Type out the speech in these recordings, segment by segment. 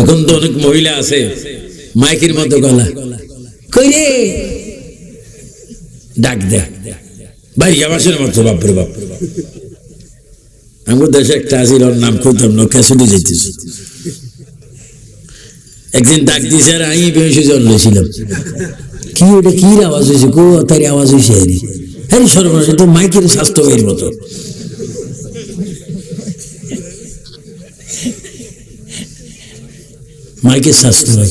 এখন তো অনেক মহিলা আছে, মাইকের মতো গলা। কই ডাক দে। ভাই আবাসের মতো বাপরে বাপ আমার দেশে একটা ওর নাম কইতাম না ক্যাসুদি যাইতেছে। একদিন ডাক দিয়েছে, আর, আমি বেশি জল লইছিলাম। কি ওটা কি আওয়াজ হয়েছে কো তার আওয়াজ হয়েছে আরে সর্বনাশ তো মাইকের স্বাস্থ্য এর মতো। মাইকের স্বাস্থ্য ভাই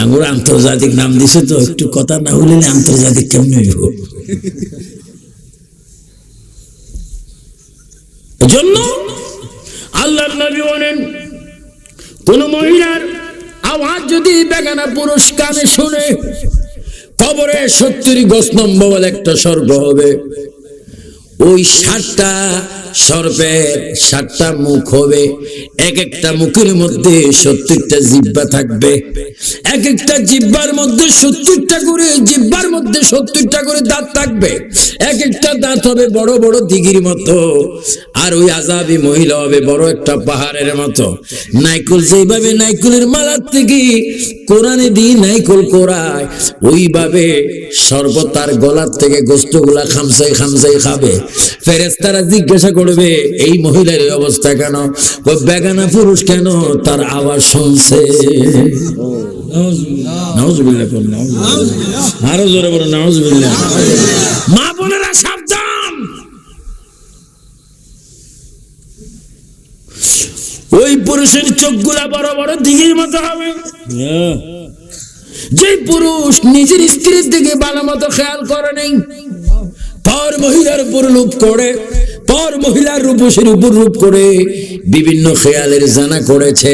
আঙুর আন্তর্জাতিক নাম দিছে তো, একটু কথা না হলে আন্তর্জাতিক কেমন হইব? জন্য আল্লাহর নবী বলেন, কোন মহিলার আওয়াজ যদি বেগানা পুরুষ কানে শুনে, কবরে সত্তর গছ নম্বর একটা স্বর্গ হবে। ওই ষাটটা সর্পের সাতটা মুখ হবে। এক একটা মুখের মধ্যে সত্তরটা জিব্বা থাকবে। এক একটা জিব্বার মধ্যে সত্তরটা করে জিব্বার মধ্যে সত্তরটা করে দাঁত থাকবে। এক একটা দাঁত হবে বড় বড় দিঘির মতো। আর ওই আজাবি মহিলা হবে বড় একটা পাহাড়ের মতো। নাইকুল যেইভাবে নাইকুলের মালার থেকে কোরআনে দিয়ে নাইকুল কোরায় ওইভাবে সর্ব তার গলার থেকে গোস্তগুলা খামসাই খামসাই খাবে। ফেরেস্তারা জিজ্ঞাসা করবে এই মহিলার অবস্থা কেন? বেগানা পুরুষ কেন? তার আওয়াজ শুনছে। আরও জোরে বলো মা বোনেরা সাবধান। ওই পুরুষের চোখগুলা বড় বড়, দিঘির মতো হবে। যে পুরুষ নিজের স্ত্রীর দিকে ভালো মতো খেয়াল করে নেই পর মহিলার উপর লোপ করে। পর মহিলার রূপসের উপর রূপ করে বিভিন্ন খেয়ালের জানা করেছে।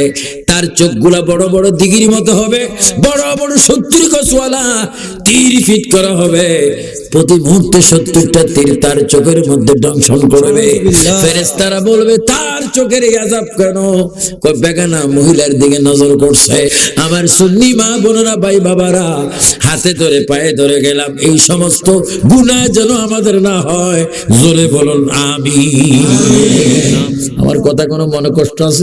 তার চোখগুলা বড় বড় দিঘির মতো হবে, বড় বড় সত্তর গছওয়ালা তীর ফিট করা হবে। প্রতি মুহূর্তে সত্তরটা তীর তার চোখের মধ্যে দংশন করবে। ফেরেস্তারা বলবে, তার চোখের আজাব কেন? বেগানা মহিলার দিকে নজর করছে। আমার সুন্নি মা বোনেরা, ভাই বাবারা, হাতে ধরে, পায়ে ধরে গেলাম। এই সমস্ত গুণা যেন আমাদের না হয়। জোরে বলুন আমি আমার কথা কোনো মনে কষ্ট আছে?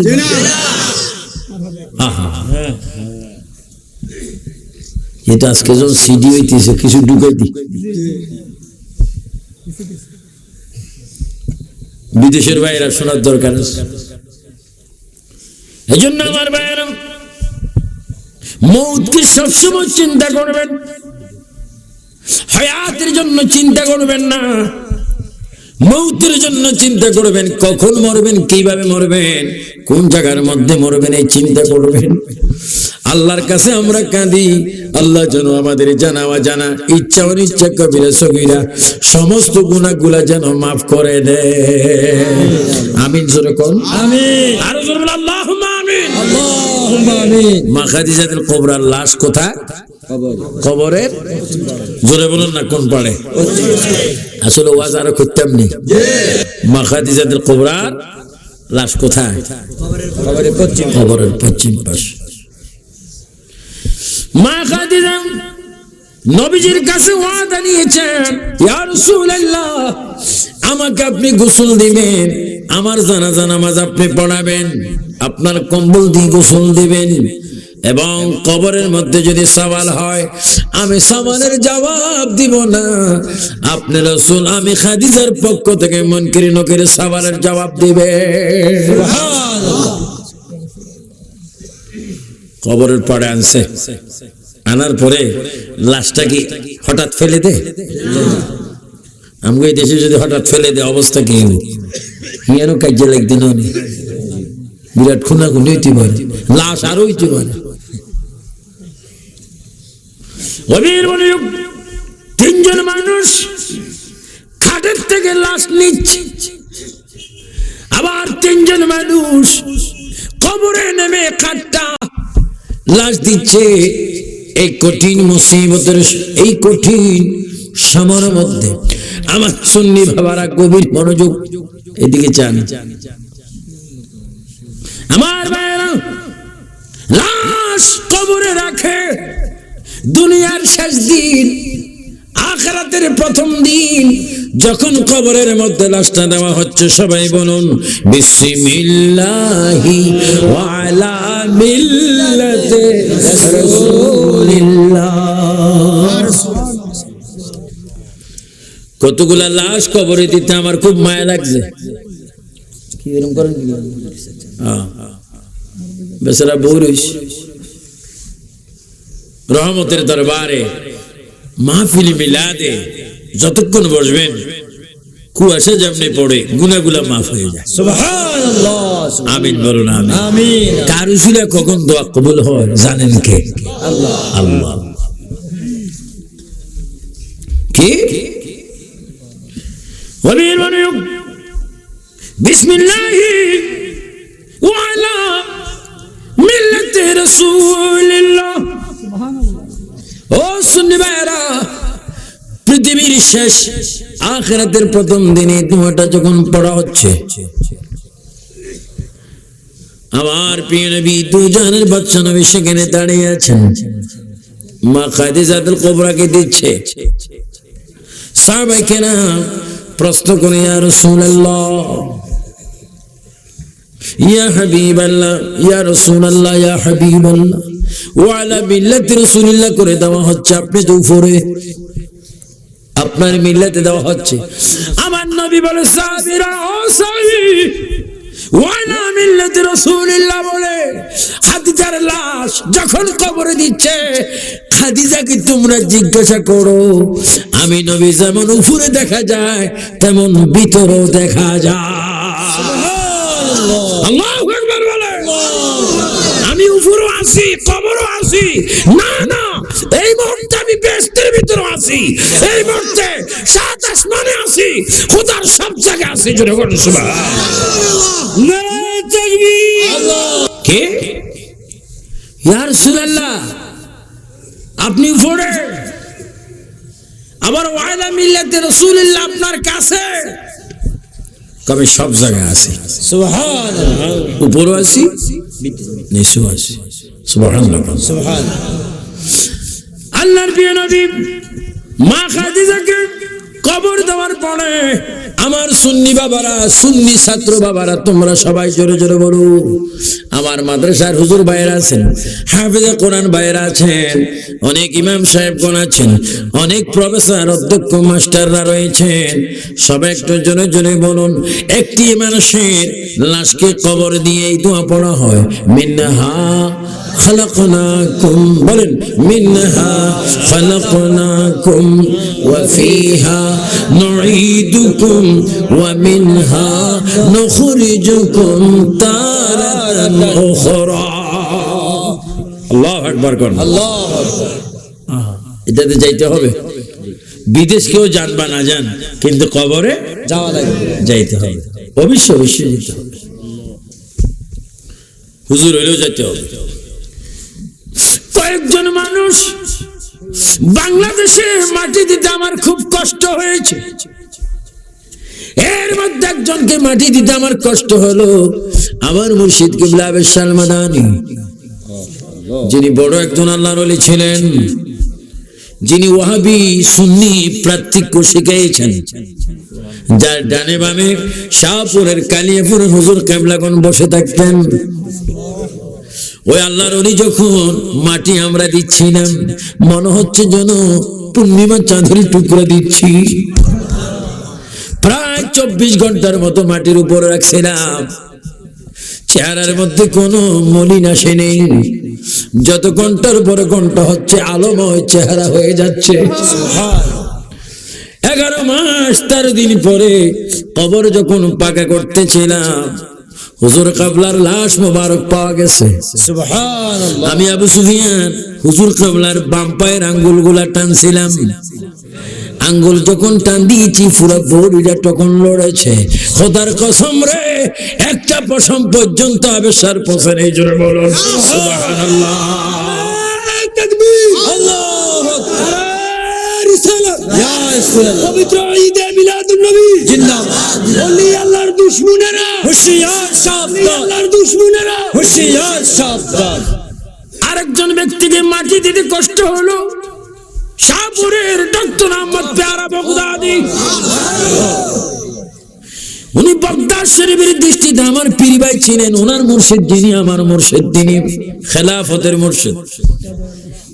এটা আজকে যখন সিডি হইতেছে, কিছু দি। বিদেশের শোনার দরকার এই জন্য আমার মৌতকে সবসময় চিন্তা করবেন। হায়াতের জন্য চিন্তা করবেন না। মৌতের জন্য চিন্তা করবেন, কখন মরবেন, কীভাবে মরবেন। কোন জায়গার মধ্যে মরবেন এই চিন্তা করবেন? আল্লাহর কাছে আমরা কাঁদি। আল্লাহ যেন আমাদের জানা জানা ইচ্ছা অনিচ্ছা কবিরা সবিরা সমস্ত গুণাগুলা যেন মাফ করে দে আমিন জোরে কোন। আমিন। আরও জোরে আল্লাহুম্মা আমিন। আল্লাহুম্মা আমিন। মা খাদিজাতুল কুবরার লাশ কোথায়? খবর কবরের? জোরে বলুন না কোন পাড়ে? আসলে ওয়াজ আরও করতাম নি। মা খাদিজাতুল কুবরার লাশ কোথায়? কবরের পশ্চিম পাশ। মা খাদিজা নবীজির কাছে ওয়াদা নিয়েছেন ইয়া রাসূলুল্লাহ আমাকে আপনি গোসল দিবেন আমার জানাজা নামাজ আপনি পড়াবেন আপনার কম্বল দিয়ে গোসল দিবেন এবং কবরের মধ্যে যদি সওয়াল হয়, আমি সওয়ালের জবাব দিব না। আপনি রসুল, আমি খাদিজার পক্ষ থেকে মনকিরি নকিরে সওয়ালের জবাব দিবে। কবরের পরে আনছে। আনার পরে লাশটা কি হঠাৎ ফেলে দে? আমাকে দেশে যদি হঠাৎ ফেলে দে, অবস্থা কি হিয়ানো কাজে লাগতে ননি বিরাট খুনাখুনি হইতে পারে। লাশ আরও হইতে পারে। অবির মনোযোগ তিনজন মানুষ খাটের থেকে লাশ নিচ্ছে। আবার তিনজন মানুষ কবরে নেমে খাটটা লাশ দিচ্ছে। এই কঠিন মুসিবতের, এই কঠিন সময়ের মধ্যে আমার সুন্নি বাবারা গভীর মনোযোগ এদিকে চান। আমার লাশ কবরে রাখে। দুনিয়ার শেষ দিন আখরাতের প্রথম দিন যখন কবরের মধ্যে লাশটা দেওয়া হচ্ছে সবাই বলুন বিসমিল্লাহি ওয়ালা মিল্লাতে রাসূলিল্লাহ কতগুলা লাশ কবরে দিতে আমার খুব মায়া লাগছে কি এরকম করেন কি। বেচারা বউ রইছে। রহমতের দরবারে মাহফিল মিলা দে যতক্ষণ বসবেন কুয়াশা যেমনি পড়ে গুনাগুলা মাফ হয়ে যায়। আমিন বলুন আমিন। কার উসিলা কখন দোয়া কবুল হয় জানেন কে? আল্লাহ। আল্লাহ। কি? বিসমিল্লাহ ওয়ালা মিল্লাতে রাসূলিল্লাহ। ও সুন্নি ভাইরা পৃথিবীর শেষ, আখেরাতের প্রথম দিনে তোমাটা যখন পড়া হচ্ছে, আমার প্রিয় নবী, দুজনের বাচ্চা নবী সেখানে দাঁড়িয়ে আছেন। মা খাদিজাতুল কোবরাকে দিচ্ছে। সাহাবাই কেনা প্রশ্ন করে, ইয়া রাসূলুল্লাহ, ইয়া হাবিবাল্লাহ, ইয়া রাসূলুল্লাহ, ইয়া হাবিবাল্লাহ। ওয়ালা মিল্লাতি রাসূলিল্লাহ করে দেওয়া হচ্ছে। আপনি তো উপরে। আপনার মিল্লাতে দেওয়া হচ্ছে। আমার নবী বলে সাহাবীরা ও সাহাবী ওয়ালা মিল্লাতি রাসূলিল্লাহ বলে খাদিজার লাশ যখন কবরে দিচ্ছে খাদিজাকে তোমরা জিজ্ঞাসা করো আমি নবী যেমন উপরে দেখা যায় তেমন ভিতরেও দেখা যায়। আল্লাহু আকবার বলে আমি উপরও আছি কবরও আছি না না এই মুহূর্তে আমি বেস্তের ভিতরে আছি। এই মুহূর্তে সাত আসমানে আছি। খোদার সব জায়গায় আছি জোরে বলুন সুবহানাল্লাহ কে? ইয়া রাসূলুল্লাহ আপনি উপরে আবার ওয়াইদা মিল্লাতে রাসূলুল্লাহ আপনার কাছে। কবে সব জায়গায় আছি? সুবহানাল্লাহ। উপরও আছি নিচেও আছি। কবর দেওয়ার পরে আমার সুন্নি বাবারা, সুন্নি ছাত্র বাবারা, তোমরা সবাই জোরে জোরে বলো আমার মাদ্রাসার হুজুর আছেন কোরআন আছেন, অনেক ইমাম সাহেবগণ আছেন, অনেক প্রফেসর, অধ্যক্ষ, মাস্টাররা রয়েছেন। সবাই একটু জোরে জোরে বলুন, একটি মানুষের লাশকে কবর দিয়ে এই দোয়া পড়া হয়। মিন্নাহা خلقناكم বলেন منها خلقناكم وفيها نعيدكم ومنها نخرجكم تارة أخرى আল্লাহ আকবার করুন আল্লাহ এটাতে যাইতে হবে বিদেশ কেউ যান বা না যান কিন্তু কবরে যাওয়া লাগবে যাইতে হবে অবশ্যই অবশ্যই যেতে হবে হুজুর হইলেও যেতে হবে কয়েকজন মানুষ বাংলাদেশে মাটি দিতে আমার খুব কষ্ট হয়েছে। এর মধ্যে একজনকে মাটি দিতে আমার কষ্ট হলো, আমার মুর্শিদ কিবলা আবেশ সালমাদানি। যিনি বড় একজন আল্লাহর ওলি ছিলেন, যিনি ওয়াহাবি সুন্নি প্রার্থিক্য শিখিয়েছেন যার ডানে বামে শাহপুরের কালিয়াপুরের হুজুর কেবলাগন বসে থাকতেন। ওই আল্লাহর অলি যখন মাটি আমরা দিচ্ছিলাম, মনে হচ্ছে যেন পূর্ণিমা চাঁদের টুকরো দিচ্ছি। প্রায় চব্বিশ ঘণ্টার মতো মাটির উপর রাখছিলাম। চেহারার মধ্যে কোনো মলিন আসে নেই। যত ঘণ্টার পরে ঘণ্টা হচ্ছে, আলোময় চেহারা হয়ে যাচ্ছে। এগারো মাস তেরো দিন পরে কবর যখন পাকা করতেছিলাম হুজুর কাবলার লাশ মোবারক পাওয়া গেছে। আমি আবু সুফিয়ান হুজুর কাবলার বাম পায়ের আঙ্গুলগুলা টানছিলাম। আঙ্গুল যখন টান দিয়েছি পুরো বডিটা তখন লড়েছে। খোদার কসম রে একটা পশম পর্যন্ত আবেশার পশে নেই জোরে বলুন। সুবহানাল্লাহ। পবিত্র ঈদে মিলাদুন নবী। জিন্দাবাদ। ওলি আল্লাহর দুশমনেরা। হুশিয়ার সাবধান। আল্লাহর দুশমনেরা। হুশিয়ার সাবধান। আরেকজন ব্যক্তিকে মাটি দিতে কষ্ট হলো। শাহপুরের ডক্টর আহমদ পেয়ারা বগদাদি। উনি বগদাদ শরীফের দৃষ্টিতে আমার পীর ভাই ছিলেন। ওনার মুর্শিদ যিনি আমার মুর্শিদ তিনি। খেলাফতের মুর্শিদ।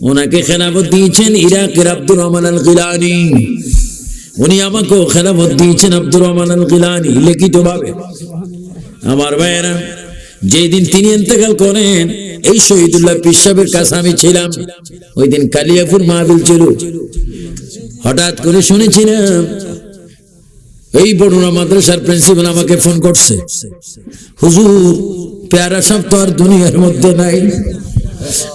ওনাকে খেলাফত দিয়েছেন ইরাকের আব্দুর রহমান আল গিলানি উনি আমাকেও খেলাফত দিয়েছেন আব্দুর রহমান আল গিলানি লিখিত ভাবে। আমার ভাইয়েরা যেই দিন তিনি ইন্তেকাল করেন, এই শহীদুল্লাহ পিসাবের কাছে আমি ছিলাম। ওই দিন কালিয়াপুর মাহবিল ছিল। হঠাৎ করে শুনেছিলাম, এই বড়ুনা মাদ্রাসার প্রিন্সিপাল আমাকে ফোন করছে। হুজুর, পেয়ারা সব তো আর দুনিয়ার মধ্যে নাই।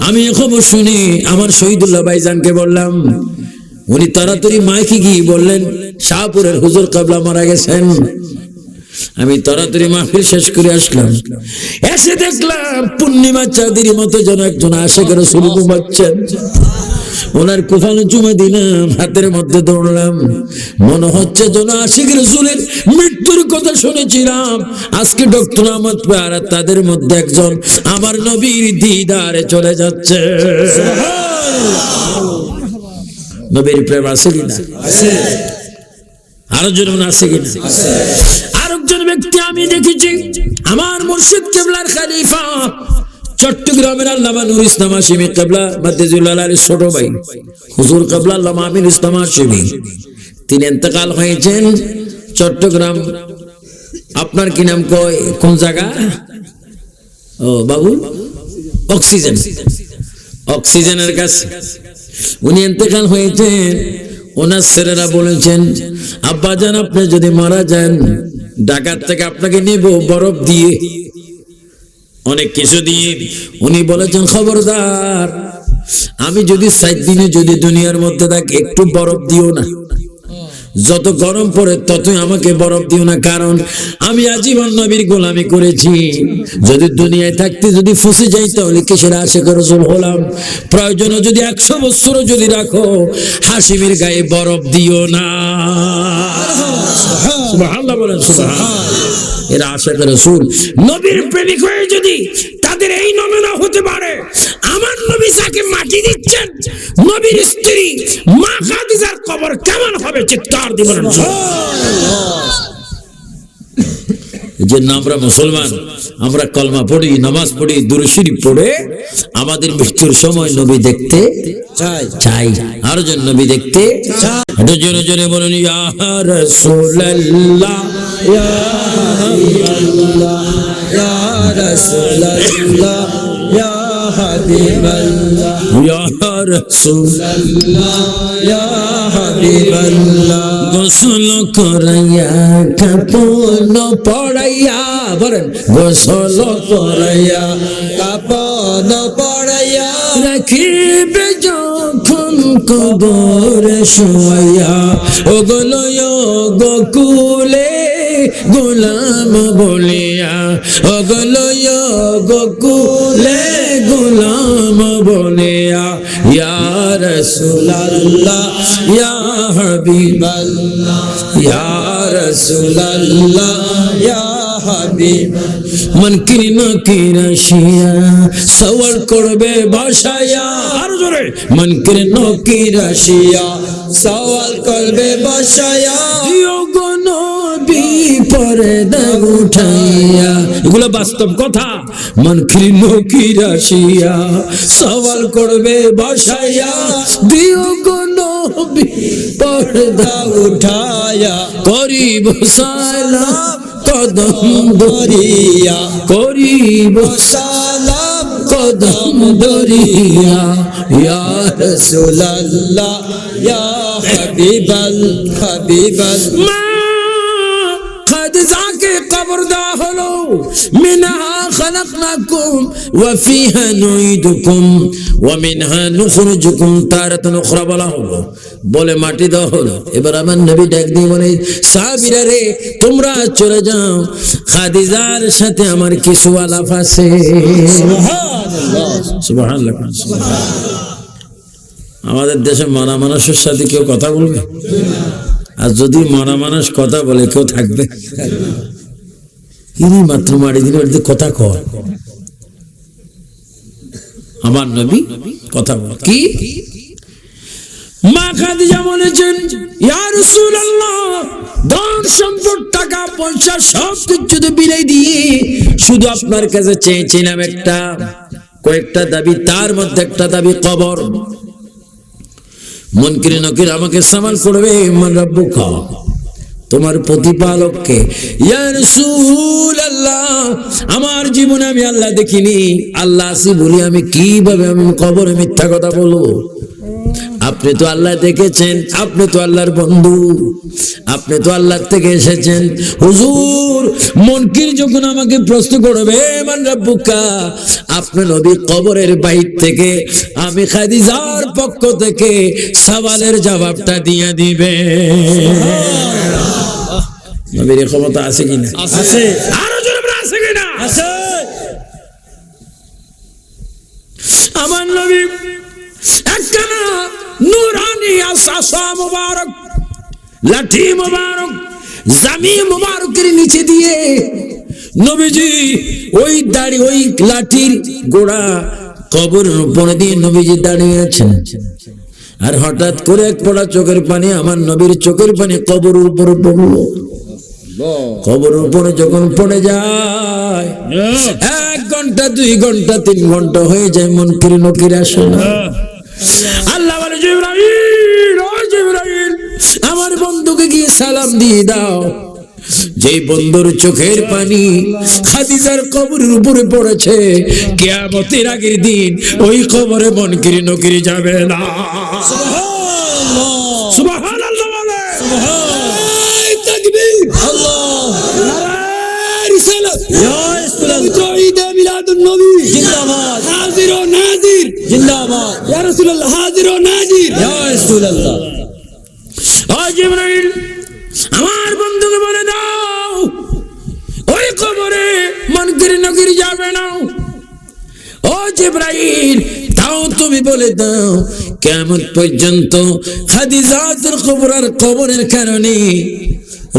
আমি খবর শুনি, আমার শহীদুল্লাহ ভাইজানকে বললাম, উনি তাড়াতাড়ি মাইকে গিয়ে বললেন, শাহপুরের হুজুর কাবলা মারা গেছেন। আমি তাড়াতাড়ি মাহফিল শেষ করে আসলাম। এসে দেখলাম পূর্ণিমা চাঁদির মতো যেন একজন আশেখ রসুল ঘুমাচ্ছেন। ওনার কোফানো চুমে দিলাম, হাতের মধ্যে দৌড়লাম মনে হচ্ছে যেন আশিক রসুলের মৃত্যুর কথা শুনেছিলাম। আজকে ডক্টর আহমদ পেয়ারা তাদের মধ্যে একজন আমার নবীর দিদারে চলে যাচ্ছে। নবীর প্রেম আছে কিনা? আরও জন আছে কিনা? আরেকজন ব্যক্তি আমি দেখেছি, আমার মুর্শিদ কেবলার খালিফা। চট্টগ্রামের আল্লামা নুর ইসলাম হাসিমি কেবলা মাদ্দিজুল্লাহ আলীর ছোট ভাই। হুজুর কেবলা আল্লামা আমির ইসলাম হাসিমি তিনি এতেকাল হয়েছেন চট্টগ্রাম। আপনার কি নাম কয়? কোন জায়গা? ও, বাবু? অক্সিজেন। অক্সিজেনের কাছে। উনি এতেকাল হয়েছেন। ওনার ছেলেরা বলেছেন আব্বাজান আপনি যদি মারা যান ঢাকার থেকে আপনাকে নেব বরফ দিয়ে। অনেক কিছু দিয়ে উনি বলেছেন, খবরদার, আমি যদি সাত দিনে যদি দুনিয়ার মধ্যে থাকি একটু বরফ দিও না। যত গরম পড়ে ততই আমাকে বরফ দিও না, কারণ আমি আজীবন নবীর গোলামি করেছি। যদি দুনিয়ায় থাকতে যদি ফুসে যাই, তাহলে কিসের আশে রসুল হলাম? প্রয়োজনে যদি একশো বছর যদি রাখো, হাসিমের গায়ে বরফ দিও না। বলেন। এরা আশাকে রসুল নবীর প্রেমিক হয়ে যদি তাদের এই নমুনা হতে পারে নবী মাটি দিচ্ছেন। নবীর স্ত্রী মা খাদিজার কবর কেমন হবে চিৎকার দিবেন যে আমরা মুসলমান আমরা কলমা পড়ি নামাজ পড়ি দুরুশরীফ পড়ে আমাদের মৃত্যুর সময় নবী দেখতে চাই। চাই। আরও জন নবী দেখতে একটু জোরে জোরে বলুন ইয়া রাসূলুল্লাহ ইয়া ইয়া রাসূলুল্লাহ ইয়া হাবিবাল্লাহ। ইয়া রাসূল ইয়া হাবিবাল্লাহ। গোসল করাইয়া কাপন পড়াইয়া বলেন গোসল পড়াইয়া কাপন পড়াইয়া রাখিবে যখন কবর শোয়া ওগুলো গোকুলে গোলাম বলিয়া ওগুলো গোকুলে গোলাম বলিয়া ইয়া রাসূলুল্লাহ ইয়া হাবিবাল্লাহ ইয়া রাসূলুল্লাহ ইয়া মন কিরিন কিরাশিয়া সওয়াল করবে ভাষায়া আর জোরে। মন কিরিন কিরাশিয়া সওয়াল করবে বসায়া। বিপরদা উঠাইয়া, এগুলো বাস্তব কথা? মন কিরিন কিরাশিয়া সওয়াল করবে ভাষায়া দিয়োগন বিপরদা উঠায়া করিব সালাম, কদম দরিয়া করিব সালাম, কদম দরিয়া ইয়া রাসূলুল্লাহ, ইয়া হাবিবাল হাবিবাল। ওয়া ফিহা নুইদুকুম ওয়া মিনহা নুখরিজুকুম তারাতান উখরা বলা হলো। বলে মাটি দেওয়া হলো। এবার আমার নবী ডাক দিয়ে বলে সাহাবীরা রে তোমরা চলে যাও। খাদিজার সাথে আমার কিছু আলাপ আছে। সুবহানাল্লাহ। আমাদের দেশে মরা মানুষের সাথে কেউ কথা বলবে? আর যদি মরা মানুষ কথা বলে কেউ থাকবে? ইনি মাত্র মারি দিলে ওর কথা কয় আমার নবী কথা বল। কি? মা খাদিজা বলেছেন সম্পদ, টাকা, পয়সা সব কিছু তো বিলাই দিয়ে, শুধু আপনার কাছে চেয়েছিলাম একটা, কয়েকটা দাবি, তার মধ্যে একটা দাবি, কবর। মনকিরে নকির আমাকে সামাল করবে মান রব্বুকা। তোমার প্রতিপালককে আমার জীবনে আমি আল্লাহ দেখিনি। আল্লাহ আসি বলি, আমি কীভাবে, আমি কবরে মিথ্যা কথা বলব? আপনি তো আল্লাহ দেখেছেন, আপনি তো আল্লাহর বন্ধু। আপনি তো আল্লাহ থেকে এসেছেন। হুজুর, মনকির যখন আমাকে প্রশ্ন করবে মান আপনি নবী কবরের বাইর থেকে, আমি খাদিজার পক্ষ থেকে সওয়ালের জবাবটা দিয়ে দিবে নবীর ক্ষমতা আছে কিনা? আছে। আরও জোরে আছে কিনা? আছে। আমার নবী একখানা নুরানি আসা মুবারক লাঠি মুবারক জামি মুবারকের নিচে দিয়ে নবীজি ওই দাড়ি ওই লাঠির গোড়া কবরের উপরে দিয়ে নবীজি দাঁড়িয়ে আছেন। আর হঠাৎ করে এক পড়া চোখের পানি আমার নবীর চোখের পানি কবরের উপরে পড়ল। কবরের উপরে যখন পড়ে যায় এক ঘণ্টা দুই ঘণ্টা তিন ঘণ্টা হয়ে যায় মন কিরে নকির আসে না আল্লাহ বলে আমার বন্ধুকে গিয়ে সালাম দিয়ে দাও। যেই বন্ধুর চোখের পানি খাদিজার কবরের উপরে পড়েছে কেয়ামতের আগের দিন ওই কবরে মন কিরি নকিরি যাবে না। ইয়া রাসূলুল্লাহ হাজির ও নাজির। ইয়া রাসূলুল্লাহ। ও জিবরাইল আমার বন্ধুকে বলে দাও ওই কবরে মনকির নকির যাবে না। ও জিব্রাইল তাও তুমি বলে দাও কেমন পর্যন্ত খাদিজাতুল কবরার কবরের কারণে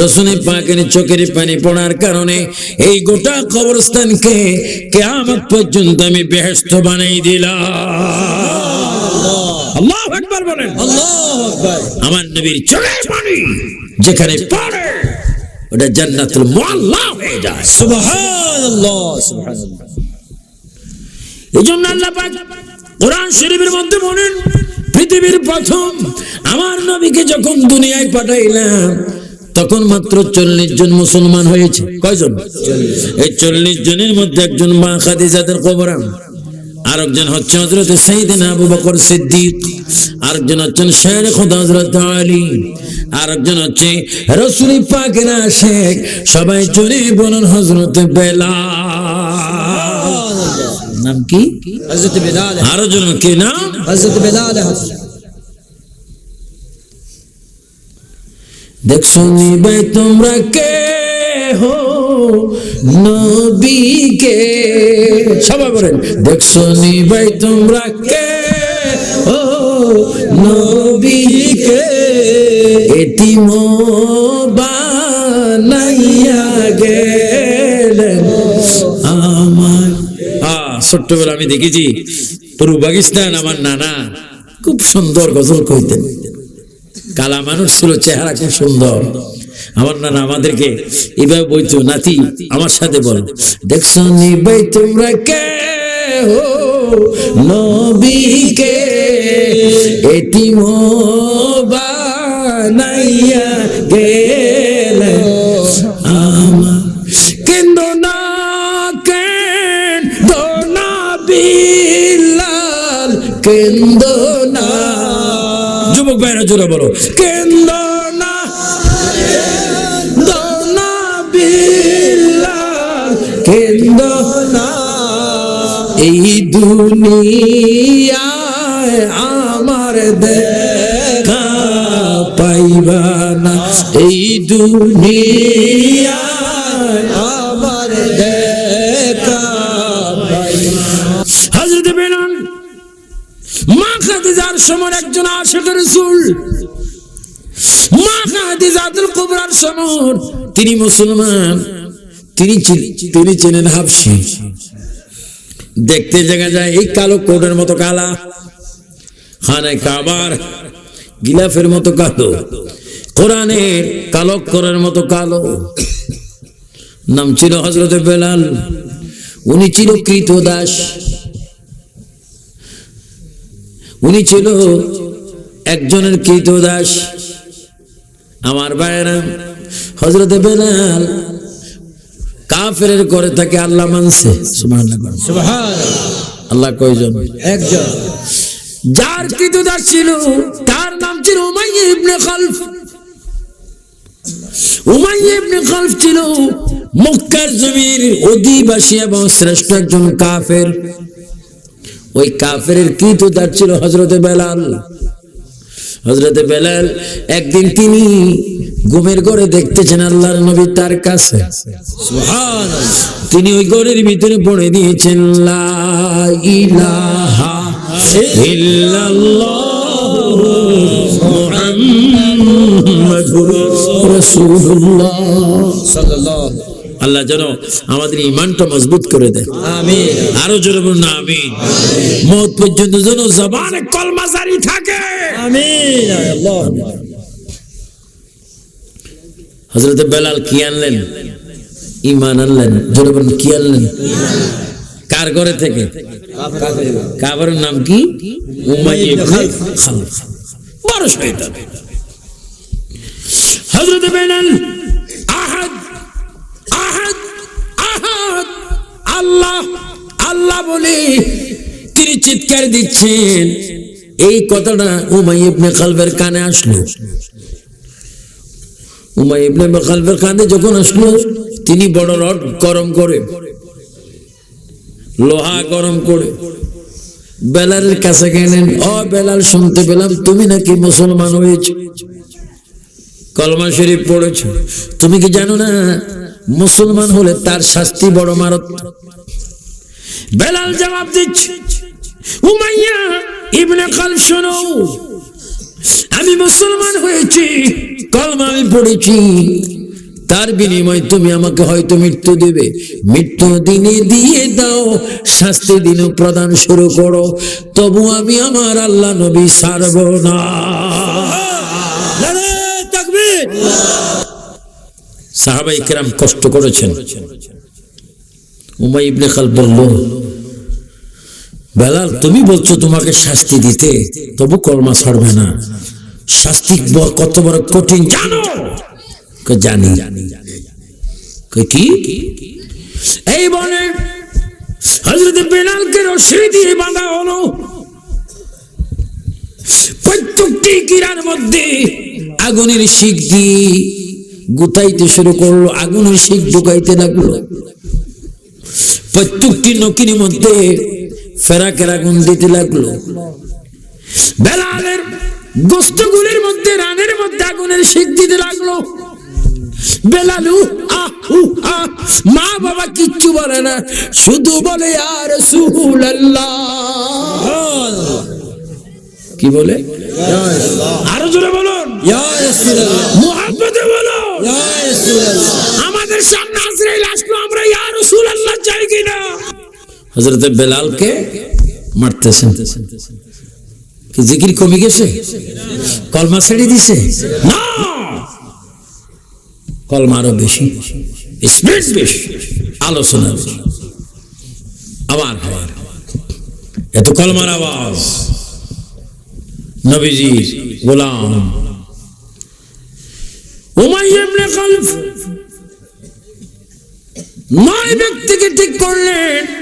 রসুনে পাকের চোখের পানি পড়ার কারণে এই গোটা কবরস্থানকে কেয়ামত পর্যন্ত আমি বেহেস্ত বানাই দিলাম। আল্লাহ একবার বলেন। আমার নবীর চোখের পানি যেখানে পড়ে ওটা জান্নাতুল মুআল্লা হয়ে যায়। সুবহানাল্লাহ সুবহানাল্লাহ। আল্লাহ পাক কোরআন শরীফের মধ্যে বলেন পৃথিবীর প্রথম আমার নবীকে যখন দুনিয়ায় পাঠাইলাম তখন মাত্র চল্লিশ জন মুসলমান হয়েছে। কয়জন? এই চল্লিশ জনের মধ্যে একজন মা খাদিজাদের কবরাম আরেকজন হচ্ছে হজরত সাইদিন আবু বকর সিদ্দিক আরেকজন হচ্ছেন শের খোদা হজরত আলী আরেকজন হচ্ছে রসুল পাকের শেখ সবাই চলে বলুন হজরত বেলা নাম কি? হযরত বিলাল। আরও জন কি নাম? হযরত বিলাল দেখছ নিবাই তোমরা কে? হো নবীকে। সবাই বলেন, দেখছ নিবাই তোমরা কে? হো নবীকে। এতিম বানাইয়া গেলেন আমার। ছোট্টবেলা আমি দেখেছি পূর্ব পাকিস্তান আমার নানা। খুব সুন্দর গজল কইতেন। কালা মানুষ ছিল, চেহারা খুব সুন্দর। আমার নানা আমাদেরকে এভাবে বলতো নাতি, আমার সাথে বল। দেখছ নিবাই তোমরা কে হো? নবীকে এতিম বানাইয়া গেলে আমার কেন্দ্র না কেন্দ্র না বিলাল কেন্দ্র না যুবক ভাইরা, জোরে বলো। কেন্দ্র কেন্দ্র না এই দুনিয়ায় আমার দেখা পাইবা না। এই দুনিয়ায় আমার দেখা হজরত বেলাল, মা খাদিজার সময় একজন আশেখ রসুল, মা খাদিজাতুল কুবরার সময় তিনি মুসলমান। তিনি তিনি ছিলেন হাবশি দেখতে দেখা যায় এই কালো কোটের মতো কালা। খানে কাবার গিলাফের মতো কালো। কোরআনের কালক্ষরের মতো কালো। নাম ছিল হজরত বেলাল। উনি ছিল কৃত দাস। উনি ছিল একজনের কৃত দাস। আমার ভাইয়েরা হজরত বেলাল কাফের করে তাকে আল্লাহ মানছে। আল্লাহ কয়জন? একজন। যার কৃতদাস ছিল তার নাম ছিল Umayyah ibn Khalaf. Umayyah ibn Khalaf ছিল মক্কার জমির অধিবাসী এবং শ্রেষ্ঠ একজন কাফের। ওই কাফের কৃতদাস ছিল হজরতে বেলাল। হজরতে বেলাল একদিন তিনি ঘুমের ঘরে দেখতেছেন আল্লাহর নবী তার কাছে। তিনি ওই ঘরের ভিতরে পড়ে দিয়েছেন লা ইলাহা ইল্লাল্লাহ আল্লাহ যেন আমাদের ইমানটা মজবুত করে দেয়। আমিন। আরও জোরে বলুন আমিন। মত পর্যন্ত যেন জবান কলমা জারি থাকে। আমিন হজরত বেলাল কি আনলেন? ইমান আনলেন। বলুন কি আনলেন? কার ঘরে থেকে? কাবার নাম কি। বড় হযরত বেলাল, আহাদ আহাদ আহাদ। আল্লাহ আল্লাহ বলে তিনি চিৎকার দিচ্ছেন। এই কথাটা উমাই ইবনে খালফের কানে আসলো। উমাই ইবনে খালফের কানে যখন আসলো, তিনি বড় রড গরম করে, লোহা গরম করে, বেলালের কাছে গেলেন ও বেলাল, শুনতে পেলাম তুমি নাকি মুসলমান হয়েছো। কলমা শরীফ পড়েছ। তুমি কি জানো না, মুসলমান হলে তার শাস্তি বড় মারত বেলাল জবাব দিচ্ছে, উমাইয়া ইবনে খালফ শোনো। আমি মুসলমান হয়েছি কলমা আমি পড়েছি। তার বিনিময়ে তুমি আমাকে হয়তো মৃত্যু দেবে। মৃত্যু দিনে দিয়ে দাও, শাস্তি দিন প্রদান শুরু করো। তবু আমি আমার আল্লাহ নবী সারব না। নারে তাকবীর। সাহাবা ইকরাম কষ্ট করেছেন। উমাই ইবনে খাল বলল বেলাল, তুমি বলছো তোমাকে শাস্তি দিতে, তবু কলমা ছাড়বে না। শাস্তি কত বড় কঠিন, জানো? জানি। কি? এই বলে হজরত বেলালকে রশি দিয়ে বাঁধা হলো। প্রত্যেকটি কিরার মধ্যে আগুনের শিখ দিয়ে গুতাইতে শুরু করল, আগুনের শিখ ঢুকাইতে লাগল। প্রত্যেকটি নকির মধ্যে ফেরাকের আগুন দিতে লাগল। বেলালের গোস্তগুলির মধ্যে রানের মধ্যে আগুনের শিখ দিতে লাগল। বেলালু আহ আহ মা বাবা কিচ্ছু বলে না শুধু বলে আর কি বলে? আরও জোরে বলুন। ইয়া মুহাম্মদে বলো আমাদের সামনে আজরাইল আসলো আমরা ইয়া আল্লাহ চাই কিনা? হযরত বেলালকে মারতেছেন কি জিকির কমে গেছে? কলমা ছেড়ে দিছে? না! কলমা বেশি। আলোচনা আবার আবার। এত কলমার আওয়াজ। নবীজি গোলাম। Umayya ibn Khalaf. নয় ব্যক্তিকে ঠিক করলেন।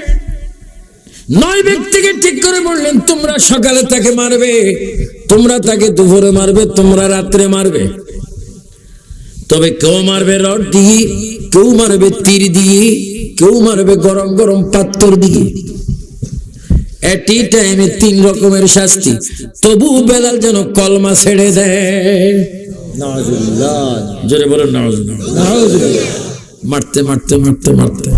নয় ব্যক্তিকে ঠিক করে বললেন তোমরা সকালে তাকে মারবে তোমরা তাকে দুপুরে মারবে তোমরা রাত্রে মারবে। তবে কেউ মারবে রড দিয়ে কেউ মারবে তীর দিয়ে কেউ মারবে গরম গরম পাত্তর দিয়ে। এটি টাইমে তিন রকমের শাস্তি। তবু বেলাল যেন কলমা ছেড়ে দেয়। জোরে বলুন মারতে মারতে মারতে মারতে।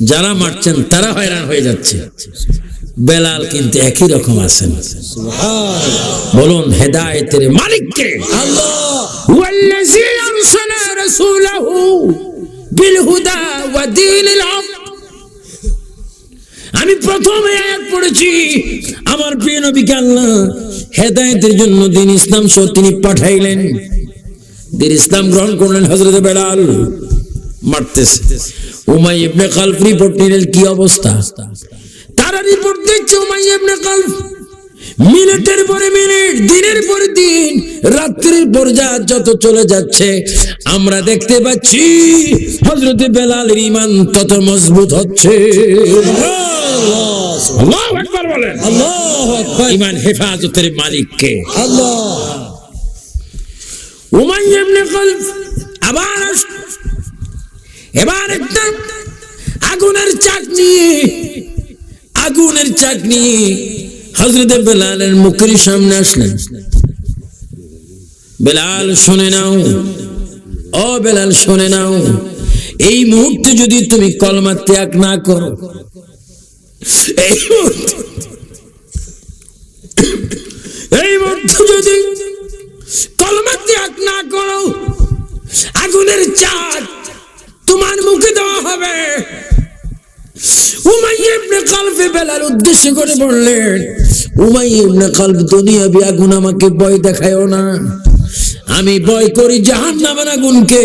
যারা মারছেন, তারা হয়রান হয়ে যাচ্ছে। বেলাল কিন্তু একই রকম আছেন। বলুন, হেদায়তের মালিককে। আমি প্রথমে পড়েছি, আমার প্রিয় নবী আল্লাহ হেদায়তের জন্য দিন ইসলাম সহ তিনি পাঠাইলেন। দিন ইসলাম গ্রহণ করলেন হজরত বেলাল। মারতেছে। উমাই ইবনে খালফ রিপোর্ট নিলেন কি অবস্থা? তারা রিপোর্ট দিচ্ছে উমাই ইবনে খালফ। মিনিটের পরে মিনিট দিনের পর দিন রাত্রির পর রাত যত চলে যাচ্ছে আমরা দেখতে পাচ্ছি হজরত বেলালের ইমান তত মজবুত হচ্ছে। ইমান হেফাজতের মালিককে। আল্লাহ। উমাইয়া ইবনে খালফ আবার এবার একটা আগুনের চাক নিয়ে আগুনের চাক নিয়ে হজরত বেলালের মুখের সামনে আসলেন। বেলাল, শুনে নাও। ও বেলাল, শুনে নাও। এই মুহূর্তে যদি তুমি কলমা ত্যাগ না করো, এই মুহূর্তে যদি কলমা ত্যাগ না করো, আগুনের চাক তোমার মুখে দেওয়া হবে। উদ্দেশ্য করে বললেন, উমাইয়া ইবনে আগুন আমাকে না। আমি করি জাহান্নামের আগুনকে।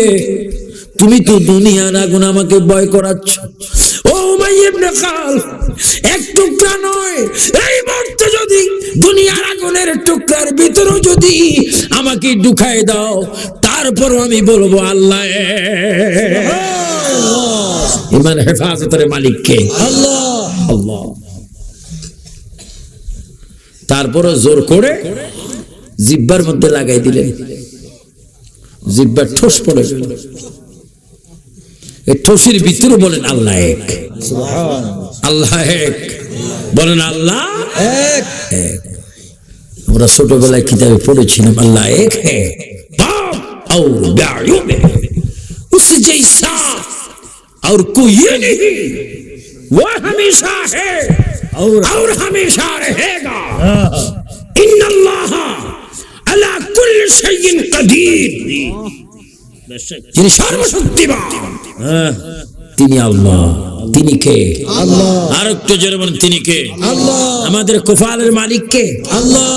তুমি তো দুনিয়ার আগুন আমাকে করাচ্ছ। আমাকে ঢুকায় দাও, তারপরও আমি বলব আল্লাহ। ইমান হেফাজতের মালিককে। আল্লাহ। তারপরে জোর করে জিব্বার মধ্যে লাগাই দিলেন। জিব্বার ঠোস পড়ে ঠোসির ভিতরে বলেন আল্লাহ এক। আল্লাহ এক। বলেন আল্লাহ এক। আমরা ছোটবেলায় কিতাবে পড়েছিলাম আল্লাহ এক হ্যাঁ और गाड़ियों में उस जैसा और कोई ये नहीं वो हमेशा है और और हमेशा रहेगा इन अल्लाह अला कुल शैइन कदीर যিনি সর্বশক্তিমান তিনি আল্লাহ তিনি কে আল্লাহ আর একটু জোরে বলেন তিনি কে আল্লাহ আমাদের কোফালের মালিক কে আল্লাহ